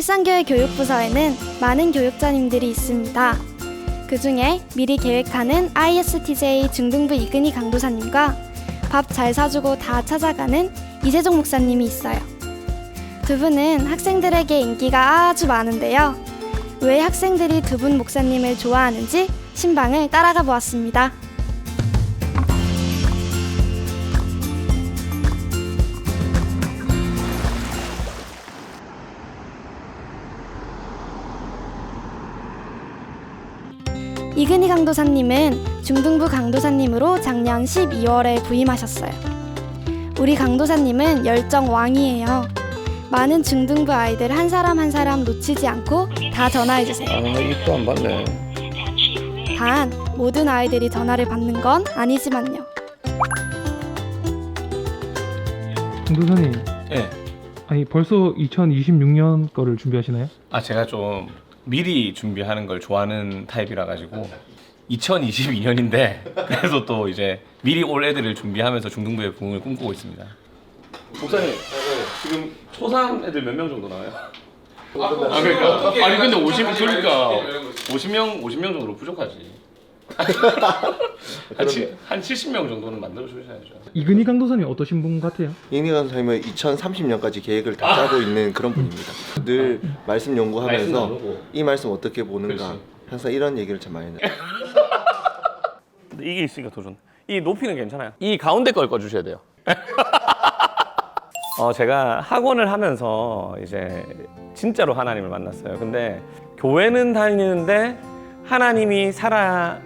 울산교회 교육부서에는 많은 교육자님들이 있습니다. 그 중에 미리 계획하는 ISTJ 중등부 이근희 강도사님과 밥 잘 사주고 다 찾아가는 이세종 목사님이 있어요. 두 분은 학생들에게 인기가 아주 많은데요. 왜 학생들이 두 분 목사님을 좋아하는지 신방을 따라가 보았습니다. 이근희 강도사님은 중등부 강도사님으로 작년 12월에 부임하셨어요. 우리 강도사님은 열정 왕이에요. 많은 중등부 아이들 한 사람 한 사람 놓치지 않고 다 전화해 주세요. 아 입도 안 받네 단 모든 아이들이 전화를 받는 건 아니지만요. 강도사님, 예. 아니 벌써 2026년 거를 준비하시나요? 아 제가 좀 미리 준비하는 걸 좋아하는 타입이라 가지고 2022년인데 그래서 또 이제 미리 올 애들을 준비하면서 중등부의 부흥을 꿈꾸고 있습니다. 목사님 지금 초3 애들 몇 명 정도 나와요? 아 그러니까 아니 근데 50 그러니까 50명 50명 정도로 부족하지. 한, 치, 한 70명 정도는 만들어 주셔야죠. 이근희 강도사님 어떠신 분 같아요? 이니 강사님은 2030년까지 계획을 다 짜고 있는 그런 분입니다. 늘 말씀 말씀 연구하면서 나누고. 이 말씀 어떻게 보는가 그렇지. 항상 이런 얘기를 참 많이 해요. 근데 이게 있으니까 더 좋네. 이 높이는 괜찮아요. 이 가운데 걸 꺼주셔야 돼요. 어, 제가 학원을 하면서 이제 진짜로 하나님을 만났어요. 근데 교회는 다니는데 하나님이 살아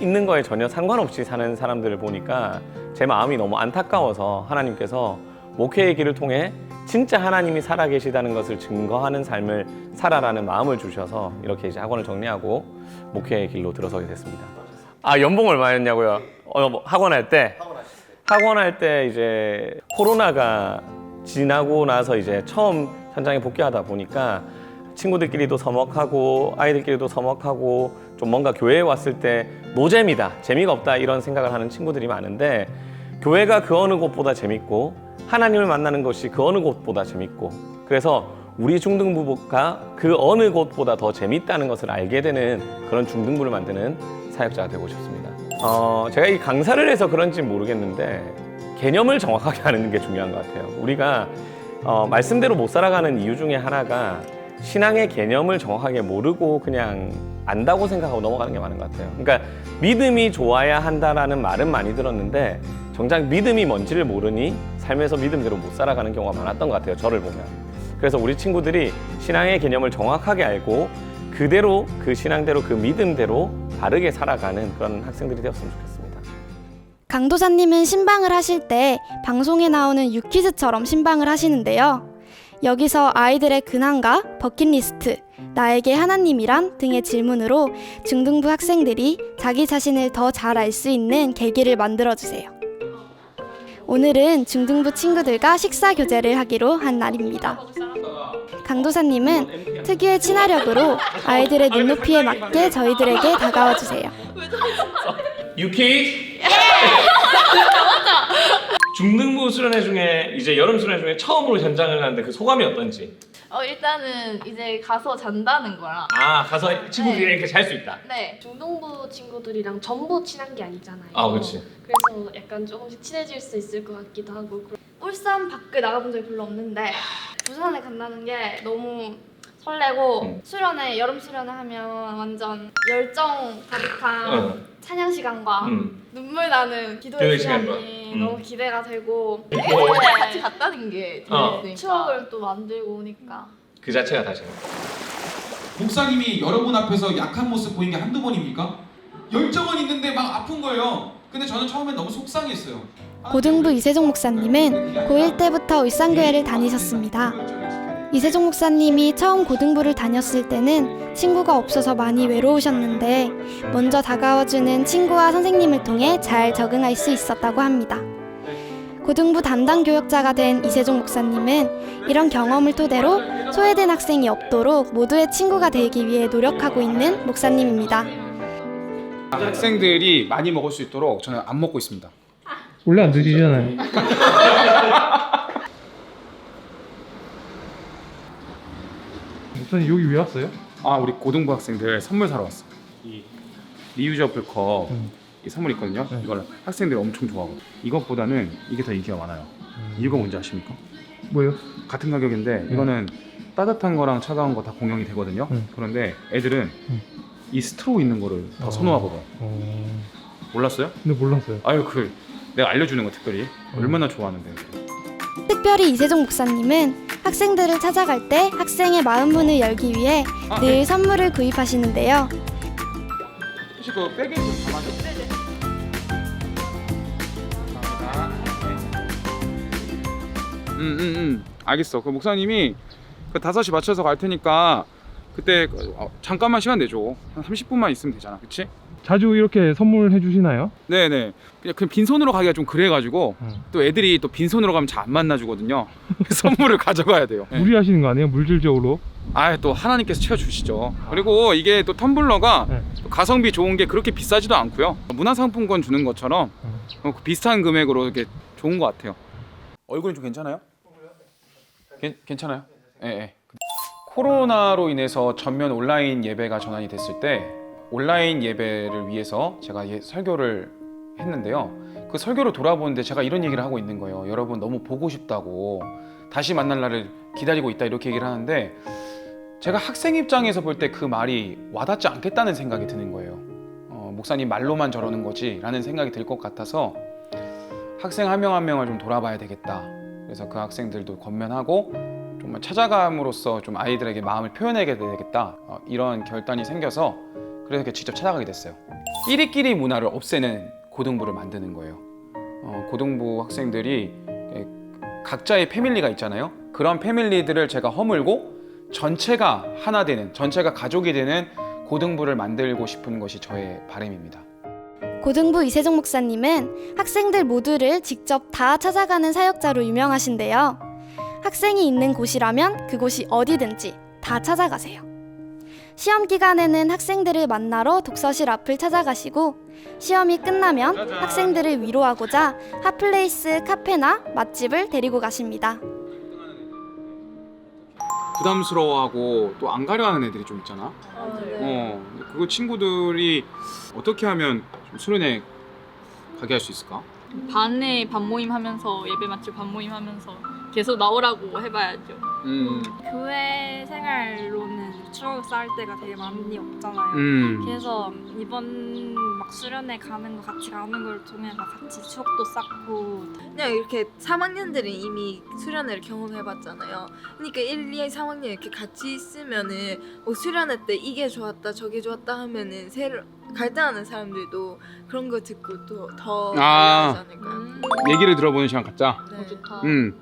있는 거에 전혀 상관없이 사는 사람들을 보니까 제 마음이 너무 안타까워서 하나님께서 목회의 길을 통해 진짜 하나님이 살아 계시다는 것을 증거하는 삶을 살아라는 마음을 주셔서 이렇게 이제 학원을 정리하고 목회의 길로 들어서게 됐습니다. 아 연봉 얼마였냐고요? 어, 뭐 학원 할 때? 학원 할 때 이제 코로나가 지나고 나서 이제 처음 현장에 복귀하다 보니까 친구들끼리도 서먹하고 아이들끼리도 서먹하고 좀 뭔가 교회에 왔을 때 노잼이다 재미가 없다 이런 생각을 하는 친구들이 많은데 교회가 그 어느 곳보다 재밌고 하나님을 만나는 것이 그 어느 곳보다 재밌고 그래서 우리 중등부가 그 어느 곳보다 더 재밌다는 것을 알게 되는 그런 중등부를 만드는 사역자가 되고 싶습니다. 어, 제가 이 강사를 해서 그런지 모르겠는데 개념을 정확하게 하는 게 중요한 것 같아요. 우리가 어, 말씀대로 못 살아가는 이유 중에 하나가 신앙의 개념을 정확하게 모르고 그냥 안다고 생각하고 넘어가는 게 많은 것 같아요. 그러니까 믿음이 좋아야 한다라는 말은 많이 들었는데 정작 믿음이 뭔지를 모르니 삶에서 믿음대로 못 살아가는 경우가 많았던 것 같아요. 저를 보면. 그래서 우리 친구들이 신앙의 개념을 정확하게 알고 그대로 그 신앙대로 그 믿음대로 바르게 살아가는 그런 학생들이 되었으면 좋겠습니다. 강도사님은 신방을 하실 때 방송에 나오는 유퀴즈처럼 신방을 하시는데요. 여기서 아이들의 근황과 버킷리스트, 나에게 하나님이란 등의 질문으로 중등부 학생들이 자기 자신을 더 잘 알 수 있는 계기를 만들어 주세요. 오늘은 중등부 친구들과 식사 교제를 하기로 한 날입니다. 강도사님은 특유의 친화력으로 아이들의 눈높이에 맞게 저희들에게 다가와 주세요. 유키? 중등부 수련회 중에 이제 여름 수련회 중에 처음으로 현장을 가는데 그 소감이 어떤지? 어 일단은 이제 가서 잔다는 거랑 아 가서 친구들이랑 이렇게 잘 수 있다. 네 중동부 친구들이랑 전부 친한 게 아니잖아요. 아, 그치. 그래서 약간 조금씩 친해질 수 있을 것 같기도 하고. 울산 밖에 나가본 적이 별로 없는데 부산에 간다는 게 너무 설레고 음. 수련회 여름 수련회 하면 완전 열정 가득한 응. 찬양 시간과 음. 눈물 나는 기도의 기도의 시간이 시간과. 음. 너무 기대가 되고 네, 같이 갔다는 게 어. 재밌으니까 추억을 또 만들고 오니까 그 자체가 다시. 목사님이 여러분 앞에서 약한 모습 보인 게 한두 번입니까? 열정은 있는데 막 아픈 거예요. 근데 저는 처음엔 너무 속상했어요. 고등부 이세종 목사님은 고1 때부터 울산교회를 다니셨습니다. 이세종 목사님이 처음 고등부를 다녔을 때는 친구가 없어서 많이 외로우셨는데 먼저 다가와주는 친구와 선생님을 통해 잘 적응할 수 있었다고 합니다. 고등부 담당 교역자가 된 이세종 목사님은 이런 경험을 토대로 소외된 학생이 없도록 모두의 친구가 되기 위해 노력하고 있는 목사님입니다. 학생들이 많이 먹을 수 있도록 저는 안 먹고 있습니다. 원래 안 드시잖아요. 목사님 여기 왜 왔어요? 아 우리 고등부 학생들 선물 사러 왔어. 이 리유저블 컵. 음. 이 선물 있거든요. 네. 이걸 학생들이 엄청 좋아하고 이것보다는 이게 더 인기가 많아요. 이유가 뭔지 아십니까? 뭐요? 같은 가격인데 이거는 따뜻한 거랑 차가운 거 다 공용이 되거든요. 음. 그런데 애들은 음. 이 스트로우 있는 거를 더 어. 선호하거든. 어... 몰랐어요? 근데 몰랐어요. 아유 그 내가 알려주는 거 특별히 음. 얼마나 좋아하는데. 특별히 이세종 목사님은 학생들을 찾아갈 때 학생의 마음 문을 열기 위해 아, 늘 네. 선물을 구입하시는데요. 혹시 그 백에 좀 담아줘. 응응응. 음, 알겠어. 그 목사님이 그 5시 맞춰서 갈 테니까 그때 어, 잠깐만 시간 내줘. 한 30분만 있으면 되잖아. 그치? 자주 이렇게 선물해 주시나요? 네네. 그냥 그냥 빈손으로 가기가 좀 그래가지고 음. 또 애들이 또 빈손으로 가면 잘 안 만나주거든요. 선물을 가져가야 돼요. 네. 무리하시는 거 아니에요? 물질적으로? 아또 하나님께서 채워주시죠. 그리고 이게 또 텀블러가 네. 또 가성비 좋은 게 그렇게 비싸지도 않고요. 문화상품권 주는 것처럼 음. 어, 그 비슷한 금액으로 이렇게 좋은 것 같아요. 얼굴은 좀 괜찮아요? 괜, 괜찮아요? 예, 예. 코로나로 인해서 전면 온라인 예배가 전환이 됐을 때 온라인 예배를 위해서 제가 예- 설교를 했는데요. 그 설교를 돌아보는데 제가 이런 얘기를 하고 있는 거예요. 여러분 너무 보고 싶다고 다시 만날 날을 기다리고 있다 이렇게 얘기를 하는데 제가 학생 입장에서 볼 때 그 말이 와닿지 않겠다는 생각이 드는 거예요. 어, 목사님 말로만 저러는 거지라는 생각이 들 것 같아서 학생 한 명 한 명을 좀 돌아봐야 되겠다. 그래서 그 학생들도 권면하고 정말 찾아감으로써 좀 아이들에게 마음을 표현해야 되겠다. 어, 이런 결단이 생겨서 그래서 이렇게 직접 찾아가게 됐어요. 끼리끼리 문화를 없애는 고등부를 만드는 거예요. 어, 고등부 학생들이 에, 각자의 패밀리가 있잖아요. 그런 패밀리들을 제가 허물고 전체가 하나 되는, 전체가 가족이 되는 고등부를 만들고 싶은 것이 저의 바람입니다. 고등부 이세종 목사님은 학생들 모두를 직접 다 찾아가는 사역자로 유명하신데요. 학생이 있는 곳이라면 그곳이 어디든지 다 찾아가세요. 시험 기간에는 학생들을 만나러 독서실 앞을 찾아가시고 시험이 끝나면 학생들을 위로하고자 핫플레이스 카페나 맛집을 데리고 가십니다. 부담스러워하고 또 안 가려 하는 애들이 좀 있잖아. 어, 그거 친구들이 어떻게 하면 좀 수련회 가게 할 수 있을까? 반에 반 모임 하면서 예배 맛집 반모임 하면서 계속 나오라고 해봐야죠. 음, 교회 생활로는 추억 쌓을 때가 되게 많이 없잖아요. 음, 그래서 이번 막 수련회 가는 거 같이 가는 걸 통해서 같이 추억도 쌓고 그냥 이렇게 3학년들은 이미 수련회를 경험해봤잖아요. 그러니까 1, 2, 3학년 이렇게 같이 있으면은 뭐 수련회 때 이게 좋았다 저게 좋았다 하면은 새로 갈등하는 사람들도 그런 거 듣고 또더 아. 하지 않을까요? 음, 얘기를 들어보는 시간 갖자. 네. 좋다. 음,